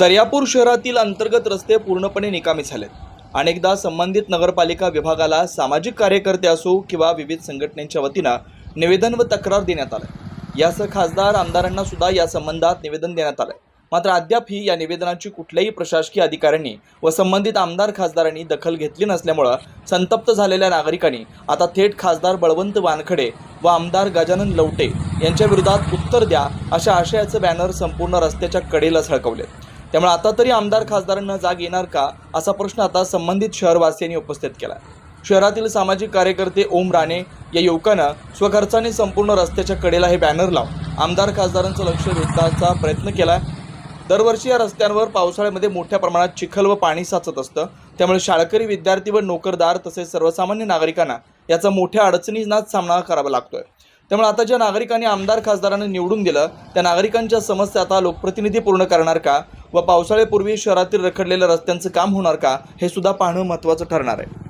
दर्यापूर शहरातील अंतर्गत रस्ते पूर्णपणे निकामी झालेत. अनेकदा संबंधित नगरपालिका विभागाला सामाजिक कार्यकर्ते असो किंवा विविध संघटनेच्या वतीनं निवेदन व तक्रार देण्यात आलं यासह खासदार आमदारांना सुद्धा या संबंधात निवेदन देण्यात आलं मात्र अद्यापही या निवेदनाची कुठल्याही प्रशासकीय अधिकाऱ्यांनी व संबंधित आमदार खासदारांनी दखल घेतली नसल्यामुळं संतप्त झालेल्या नागरिकांनी आता थेट खासदार बळवंत वानखडे व आमदार गजानन लवटे यांच्या विरोधात उत्तर द्या अशा आशयाचं बॅनर संपूर्ण रस्त्याच्या कडेला झळकवले त्यामुळे आता तरी आमदार खासदारांना जाग येणार का असा प्रश्न आता संबंधित शहरवासियांनी उपस्थित केला शहरातील सामाजिक कार्यकर्ते ओम राणे या युवकानं स्वखर्चाने संपूर्ण रस्त्याच्या कडेला हे बॅनर लावून आमदार खासदारांचं लक्ष वेधण्याचा प्रयत्न केला दरवर्षी या रस्त्यांवर पावसाळ्यामध्ये मोठ्या प्रमाणात चिखल व पाणी साचत असतं. त्यामुळे शाळकरी विद्यार्थी व नोकरदार तसेच सर्वसामान्य नागरिकांना याचा मोठ्या अडचणींनाच सामना करावा लागतोय. त्यामुळे आता ज्या नागरिकांनी आमदार खासदारांना निवडून दिलं त्या नागरिकांच्या समस्या आता लोकप्रतिनिधी पूर्ण करणार का? व पावसाळ्यापूर्वी शहरातील रखडलेल्या रस्त्यांचं काम होणार का? हे सुद्धा पाहणं महत्त्वाचं ठरणार आहे.